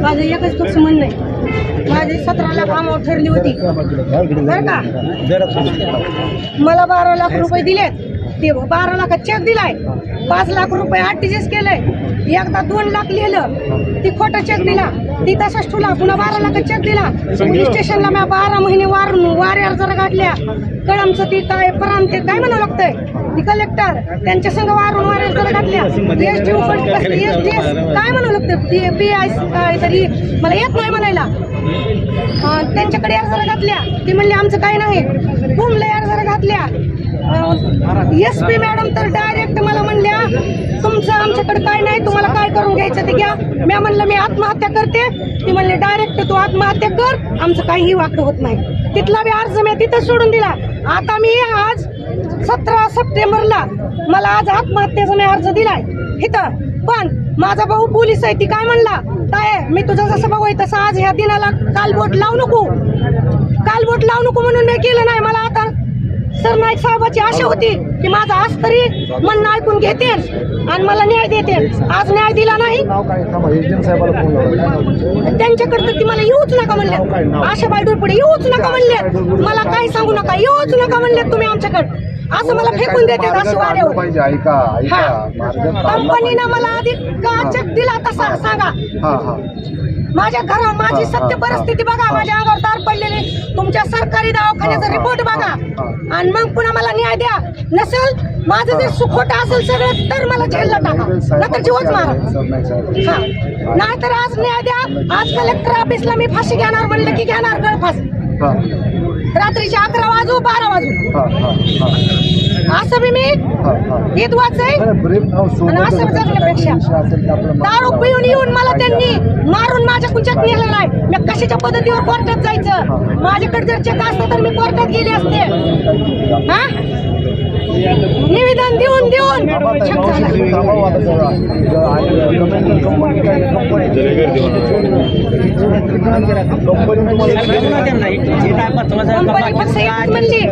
माझं एकच पक्ष म्हणणं आहे. माझी सतरा लाख अमाऊंट ठरली होती. बरं का? मला बारा लाख रुपये दिलेत. ते बारा लाखात चेक दिलाय. पाच लाख रुपये आर टी जी एस केलंय. एकदा दोन लाख लिहिलं ती खोटा चेक दिला ती तसाच ठुला पुन्हा बारा लाखात चेक दिला. पोलीस स्टेशनला मी बारा महिने वार वाऱ्यावर जरा गाठल्या. कळमचं ती काय पराम ते काय म्हणावं लागतंय? ती कलेक्टर त्यांच्या संघ वारून वाऱ्यावर जरा गाठल्या. एस एस टी काय म्हणावं लागतं पी आय काय तरी. मला येत नाही म्हणायला. त्यांच्याकडे अर्ज घातल्या ते म्हणले आमचं काही नाही. बुमले अर्ज घातल्या एस पी मॅडम तर म्हणल्या माझ्याकडे काय नाही तुम्हाला काय करून घ्यायचं ते घ्या. मी म्हणलं मी आत्महत्या करते. ती म्हणले डायरेक्ट तू आत्महत्या कर. आमचं काहीही वाक्य होत नाही. तिथला बी अर्ज मी तिथं सोडून दिला. आता मी आज सतरा सप्टेंबरला मला आज आत्महत्येचा मी अर्ज दिलाय. इथं. पण माझा भाऊ पोलीस आहे ती काय म्हणला? काय मी तुझं जसं भाऊ आहे तसं आज ह्या दिनाला काल बोट लावू नको. काल बोट लावू नको म्हणून मी केलं नाही. मला साहेबाची आशा होती की माझा आज तरी म्हणणं ऐकून घेते आणि मला न्याय देते आज न्याय दिला नाही. त्यांच्याकडे ती मला येऊच नका म्हणले आशाबाई डोरपुढे येऊच नका म्हणले मला काही सांगू नका. येऊच नका म्हणले तुम्ही आमच्याकडे. असं मला फेकून देते हा. काढला कंपनीनं मला. आधी का चेक दिला तसा सांगा. माझ्या घरा माझी सत्य परिस्थिती. बघा. माझ्या अंगावर तार पडलेली. तुमच्या दवाखान्याचा हा, रिपोर्ट बघा. आणि मग पुन्हा मला न्याय द्या. नसेल माझं जे सुखोट असेल सगळं तर मला जेलला टाका. नंतर जीवच मारा. हा. नाहीतर आज न्याय द्या. आज कलेक्टर ऑफिसला मी फाशी घेणार म्हणलं की घेणार गळफास. रात्रीचे अकरा वाजू बारा वाजू. मी हा आणि असं जगण्यापेक्षा दारू पिऊन येऊन मला त्यांनी. मारून माझ्या कुंच्यात नेलं नाही. मी कशाच्या पद्धतीवर कोर्टात जायचं? माझ्याकडे जर चेक असतं तर मी कोर्टात गेले असते. हा? निवेदन देऊन देऊन. आहे, कंपनी. कंपनी